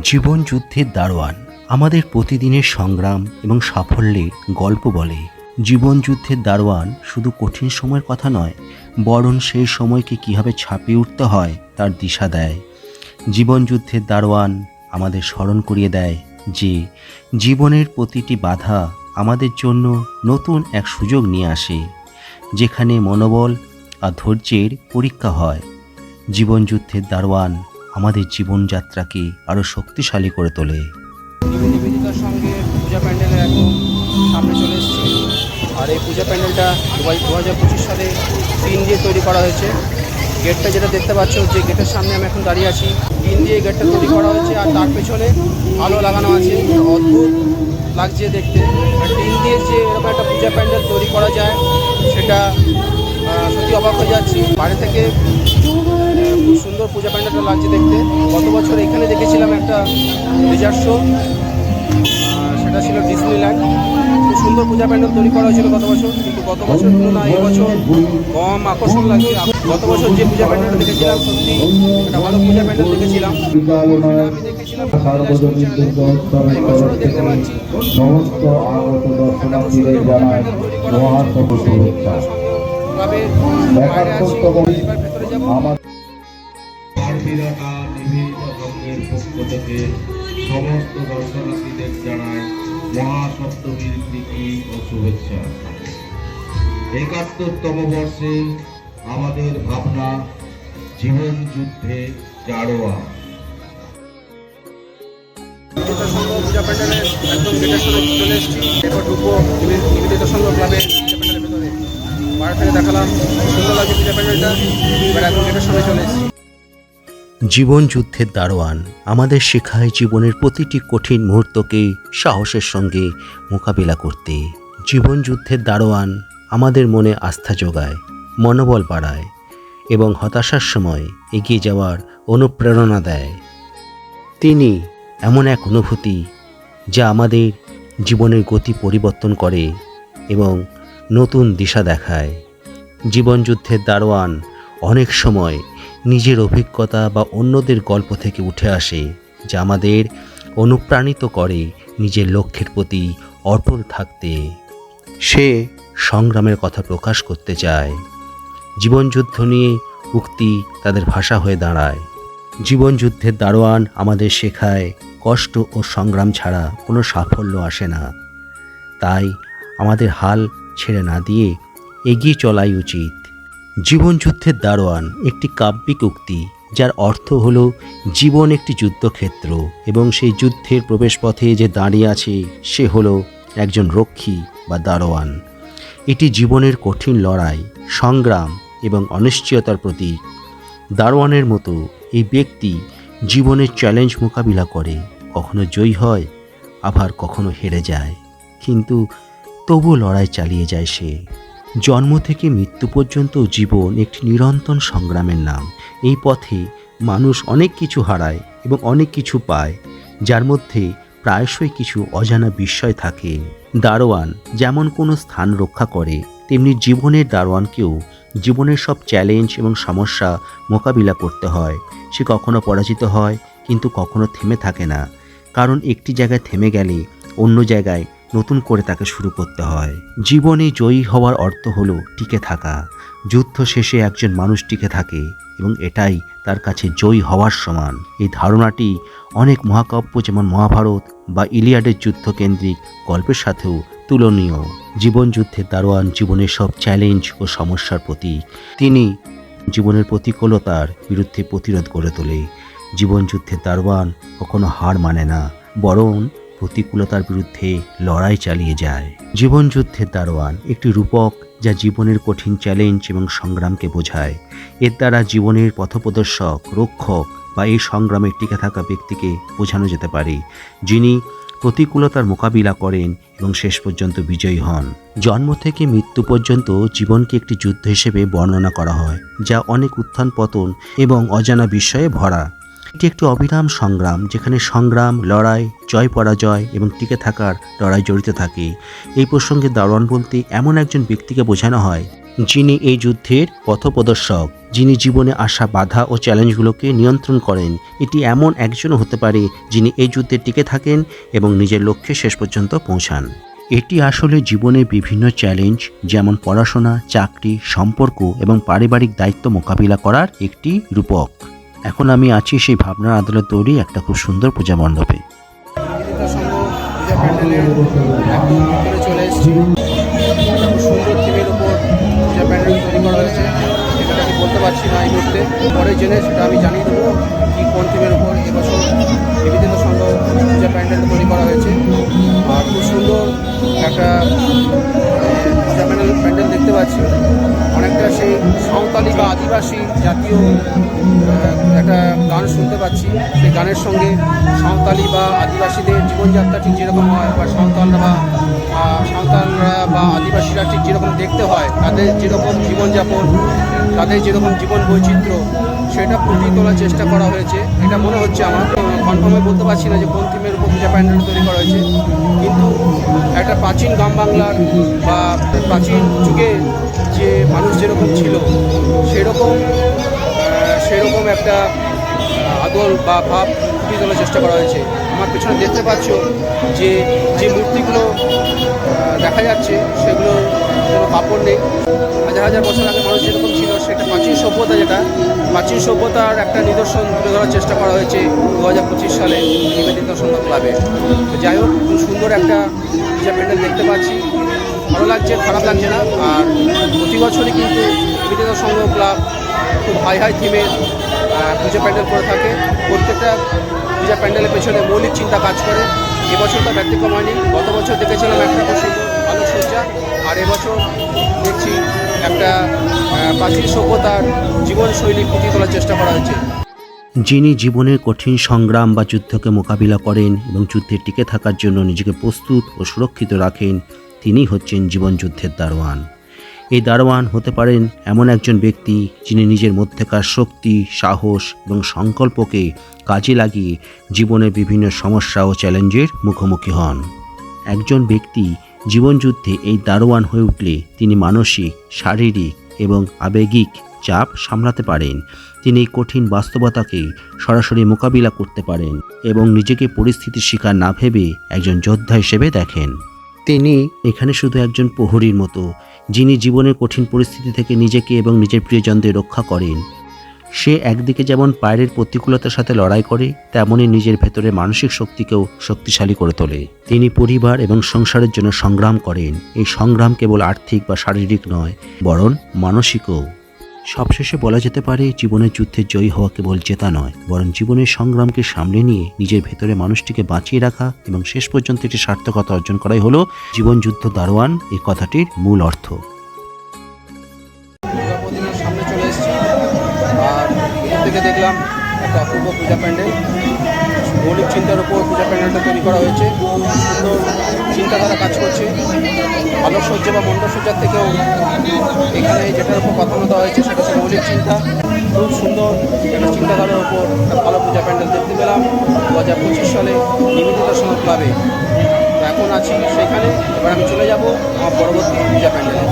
জীবন যুদ্ধের দারোয়ান আমাদের প্রতিদিনের সংগ্রাম এবং সাফল্যের গল্প বলে। জীবন যুদ্ধের দারোয়ান শুধু কঠিন সময়ের কথা নয়, বরং সেই সময়কে কীভাবে ছাপিয়ে উঠতে হয় তার দিশা দেয়। জীবন যুদ্ধের দারোয়ান আমাদের স্মরণ করিয়ে দেয় যে, জীবনের প্রতিটি বাধা আমাদের জন্য নতুন এক সুযোগ নিয়ে আসে, যেখানে মনোবল আর ধৈর্যের পরীক্ষা হয়। জীবন যুদ্ধের দারোয়ান আমাদের জীবনযাত্রাকে আরও শক্তিশালী করে তোলে। পূজা প্যান্ডেলে এখন সামনে চলে এসেছি। আর এই পূজা প্যান্ডেলটা দু হাজার পঁচিশ সালে টিন দিয়ে তৈরি করা হয়েছে। গেটটা যেটা দেখতে পাচ্ছ, যে গেটের সামনে আমি এখন দাঁড়িয়ে আছি। টিন দিয়ে গেটটা তৈরি করা হয়েছে আর তার পেছনে আলো লাগানো আছে। অদ্ভুত লাগছে দেখতে। টিন দিয়ে যে এরকম একটা পূজা প্যান্ডেল তৈরি করা যায়, সেটা সত্যি অবাক হয়ে যাচ্ছি। বাইরে থেকে খুব সুন্দর পূজা প্যান্ডেলটা লাগছে দেখতে। গত বছর এখানে দেখেছিলাম একটা রিজার্ভ শো। সেটা ছিল ডিসনিল্যান্ড খুব সুন্দর পূজা প্যান্ডেল তৈরি করা হয়েছিল গত বছর। কিন্তু গত বছর তুলনায় এবছর কম আকর্ষণ লাগছে। গত বছর যে পূজা প্যান্ডেলটা দেখেছিলাম সত্যি একটা ভালো পূজা প্যান্ডেল দেখেছিলাম। সেটা আমি দেখেছিলাম সার্বজনীন দুর্গোৎসবের তরফ সমস্ত আগত দর্শনার্থীদের জানায় মহাসব শুভেচ্ছা ক্লাবের বাইরে আছি এবার ভেতরে যাব। আমার নিবেদিত সংঘের পক্ষ থেকে সমস্ত দর্শনার্থীদের জানায় মহাসপ্তমীর প্রীতি ও শুভেচ্ছা। একাত্তরতম বর্ষে আমাদের ভাবনা জীবন যুদ্ধে সংঘ পূজা প্যান্ডেলের একদম গেটের সামনে চলে এসেছি। এরপর ঢুকবো নিবে- নিবেদিতা ক্লাবের পূজা প্যান্ডেলের ভেতরে। বাইরে থেকে দেখালাম সুন্দর লাগছে পূজা প্যান্ডেলটা এবার একদম গেটের সামনে চলে এসেছি। জীবন যুদ্ধের দারোয়ান। আমাদের শেখায় জীবনের প্রতিটি কঠিন মুহূর্তকে সাহসের সঙ্গে মোকাবিলা করতে। জীবন যুদ্ধের দারোয়ান আমাদের মনে আস্থা যোগায়, মনোবল বাড়ায় এবং হতাশার সময় এগিয়ে যাওয়ার অনুপ্রেরণা দেয়। তিনি এমন এক অনুভূতি যা আমাদের জীবনের গতি পরিবর্তন করে এবং নতুন দিশা দেখায়। জীবনযুদ্ধের দারোয়ান অনেক সময় নিজের অভিজ্ঞতা বা অন্যদের গল্প থেকে উঠে আসে, যা আমাদের অনুপ্রাণিত করে নিজের লক্ষ্যের প্রতি অটল থাকতে। সে সংগ্রামের কথা প্রকাশ করতে চায়। জীবনযুদ্ধ নিয়ে উক্তি তাদের ভাষা হয়ে দাঁড়ায়। জীবনযুদ্ধের দারোয়ান আমাদের শেখায়, কষ্ট ও সংগ্রাম ছাড়া কোনো সাফল্য আসে না। তাই আমাদের হাল ছেড়ে না দিয়ে এগিয়ে চলাই উচিত। জীবনযুদ্ধের দারোয়ান একটি কাব্যিক উক্তি, যার অর্থ হল জীবন একটি যুদ্ধক্ষেত্র, এবং সেই যুদ্ধের প্রবেশপথে যে দাঁড়িয়ে আছে, সে হল একজন রক্ষী বা দারোয়ান। এটি জীবনের কঠিন লড়াই, সংগ্রাম এবং অনিশ্চয়তার প্রতীক। দারোয়ানের মতো এই ব্যক্তি জীবনের চ্যালেঞ্জ মোকাবিলা করে, কখনো জয়ী হয়, আবার কখনো হেরে যায়। কিন্তু তবু লড়াই চালিয়ে যায় সে। জন্ম থেকে মৃত্যু পর্যন্ত জীবন একটি নিরন্তর সংগ্রামের নাম। এই পথে মানুষ অনেক কিছু হারায় এবং অনেক কিছু পায়, যার মধ্যে প্রায়শই কিছু অজানা বিস্ময় থাকে। দারোয়ান যেমন কোনো স্থান রক্ষা করে, তেমনি জীবনের দারোয়ানকেও জীবনের সব চ্যালেঞ্জ এবং সমস্যা মোকাবিলা করতে হয়। সে কখনো পরাজিত হয়, কিন্তু কখনো থেমে থাকে না। কারণ একটি জায়গায় থেমে গেলে অন্য জায়গায় নতুন করে তাকে শুরু করতে হয়। জীবনে জয়ী হওয়ার অর্থ হলো টিকে থাকা। যুদ্ধ শেষে একজন মানুষ টিকে থাকে এবং এটাই তার কাছে জয়ী হওয়ার সমান। এই ধারণাটি অনেক মহাকাব্য যেমন মহাভারত বা ইলিয়াডের যুদ্ধকেন্দ্রিক গল্পের সাথেও তুলনীয়। জীবন যুদ্ধের দারোয়ান জীবনের সব চ্যালেঞ্জ ও সমস্যার প্রতীক। তিনি জীবনের প্রতিকূলতার বিরুদ্ধে প্রতিরোধ গড়ে তোলে। জীবন যুদ্ধের দারোয়ান কখনো হার মানে না, বরং প্রতিকূলতার বিরুদ্ধে লড়াই চালিয়ে যায়। জীবন যুদ্ধের দারোয়ান একটি রূপক যা জীবনের কঠিন চ্যালেঞ্জ এবং সংগ্রামকে বোঝায়। এর দ্বারা জীবনের পথপ্রদর্শক, রক্ষক বা এই সংগ্রামে টিকে থাকা ব্যক্তিকে বোঝানো যেতে পারে, যিনি প্রতিকূলতার মোকাবিলা করেন এবং শেষ পর্যন্ত বিজয়ী হন। জন্ম থেকে মৃত্যু পর্যন্ত জীবনকে একটি যুদ্ধ হিসেবে বর্ণনা করা হয়, যা অনেক উত্থান পতন এবং অজানা বিষয়ে ভরা। এটি একটি অবিরাম সংগ্রাম, যেখানে সংগ্রাম, লড়াই, জয় পরাজয় এবং টিকে থাকার লড়াই জড়িত থাকে। এই প্রসঙ্গে দারোয়ান বলতে এমন একজন ব্যক্তিকে বোঝানো হয়, যিনি এই যুদ্ধের পথপ্রদর্শক, যিনি জীবনে আসা বাধা ও চ্যালেঞ্জগুলোকে নিয়ন্ত্রণ করেন। এটি এমন একজনও হতে পারে, যিনি এই যুদ্ধে টিকে থাকেন এবং নিজের লক্ষ্যে শেষ পর্যন্ত পৌঁছান। এটি আসলে জীবনের বিভিন্ন চ্যালেঞ্জ, যেমন পড়াশোনা, চাকরি, সম্পর্ক এবং পারিবারিক দায়িত্ব মোকাবিলা করার একটি রূপক। এখন আমি আছি সেই ভাবনার আদালত তৈরি একটা খুব সুন্দর পূজা মণ্ডপে। চলে এসেছি সুন্দর উপর প্যান্ডেল তৈরি করা হয়েছে আমি বলতে পারছি না এই পরে সেটা আমি কি কোন উপর পূজা প্যান্ডেল তৈরি করা হয়েছে আর খুব সুন্দর একটা পাচ্ছি অনেকটা সেই সাঁওতালি বা আদিবাসী জাতীয় একটা গান শুনতে পাচ্ছি। সেই গানের সঙ্গে সাঁওতালি বা আদিবাসীদের জীবনযাত্রা ঠিক যেরকম হয় বা সাঁওতালরা বা সাঁওতালরা বা আদিবাসীরা ঠিক যেরকম দেখতে হয়, তাদের যেরকম জীবনযাপন, তাদের যেরকম জীবন বৈচিত্র্য, সেটা ফুটিয়ে তোলার চেষ্টা করা হয়েছে। এটা মনে হচ্ছে আমার। কনফার্মে বলতে পারছি না যে কোন থিমের উপর পূজা প্যান্ডেল তৈরি করা হয়েছে। কিন্তু একটা প্রাচীন গ্রাম বাংলার বা প্রাচীন যুগে যে মানুষ যেরকম ছিল, সেরকম সেরকম একটা আদল বা ভাব ফুটিয়ে তোলার চেষ্টা করা হয়েছে। আমার পেছনে দেখতে পাচ্ছ যে যে মূর্তিগুলো দেখা যাচ্ছে, সেগুলো কোনো কাপড় নেই। হাজার হাজার বছর আগে মানুষ যেরকম ছিল, সেটা প্রাচীন সভ্যতা যেটা, প্রাচীন সভ্যতার একটা নিদর্শন তুলে ধরার চেষ্টা করা হয়েছে দু হাজার পঁচিশ সালে নিবেদিতা সংঘ ক্লাবে। যাই হোক, খুব সুন্দর একটা পূজা প্যান্ডেল দেখতে পাচ্ছি। ভালো লাগছে, খারাপ লাগছে না, আর প্রতি বছরই কিন্তু নিবেদিতা সংঘ ক্লাব, খুব হাই হাই থিমের পূজা প্যান্ডেল করে থাকে। প্রত্যেকটা পূজা প্যান্ডেলের পেছনে মৌলিক চিন্তা কাজ করে। এবছর তা ব্যতিক্রম হয়নি। গত বছর দেখেছিলাম একটা খুব সুন্দর আলোকসজ্জা। আর এবছর দেখছি একটা প্রাচীন সভ্যতার জীবনশৈলী ফুটিয়ে তোলার চেষ্টা করা হয়েছে যিনি জীবনের কঠিন সংগ্রাম বা যুদ্ধকে মোকাবিলা করেন এবং যুদ্ধে টিকে থাকার জন্য নিজেকে প্রস্তুত ও সুরক্ষিত রাখেন তিনি হচ্ছেন জীবন যুদ্ধের দারোয়ান। এই দারোয়ান হতে পারেন এমন একজন ব্যক্তি যিনি নিজের মধ্যেকার শক্তি, সাহস এবং সংকল্পকে কাজে লাগিয়ে জীবনের বিভিন্ন সমস্যা ও চ্যালেঞ্জের মুখোমুখি হন। একজন ব্যক্তি জীবনযুদ্ধে এই দারোয়ান হয়ে উঠলে তিনি মানসিক, শারীরিক এবং আবেগিক চাপ সামলাতে পারেন। তিনি এই কঠিন বাস্তবতাকে সরাসরি মোকাবিলা করতে পারেন এবং নিজেকে পরিস্থিতির শিকার না ভেবে একজন যোদ্ধা হিসেবে দেখেন। তিনি এখানে শুধু একজন প্রহরীর মতো যিনি জীবনের কঠিন পরিস্থিতি থেকে নিজেকে এবং নিজের প্রিয়জনদের রক্ষা করেন। সে একদিকে যেমন বাইরের প্রতিকূলতার সাথে লড়াই করে তেমনই নিজের ভেতরে মানসিক শক্তিকেও শক্তিশালী করে তোলে। তিনি পরিবার এবং সংসারের জন্য সংগ্রাম করেন। এই সংগ্রাম কেবল আর্থিক বা শারীরিক নয়, বরং মানসিকও। সবশেষে বলা যেতে পারে, জীবনের যুদ্ধে জয়ী হওয়া কেবল জেতা নয়, বরং জীবনের সংগ্রামকে সামলে নিয়ে নিজের ভেতরে মানুষটিকে বাঁচিয়ে রাখা এবং শেষ পর্যন্ত একটি সার্থকতা অর্জন করাই হলো জীবনযুদ্ধ দারোয়ান এই কথাটির মূল অর্থ। চিন্তাধারা কাজ করছে। আলোকসজ্জা বা মণ্ডপসজ্জার থেকেও এখানে যেটার উপর প্রাধান্য হয়েছে, সেটা হচ্ছে মৌলিক চিন্তা। খুব সুন্দর একটা চিন্তাধারার উপর ভালো পূজা প্যান্ডেল দেখতে পেলাম। দু হাজার পঁচিশ সালে নিবেদিতা সমাজ ক্লাবে। এখন আছি সেখানে। এবার আমি চলে যাব আমার পরবর্তী পূজা প্যান্ডেলে।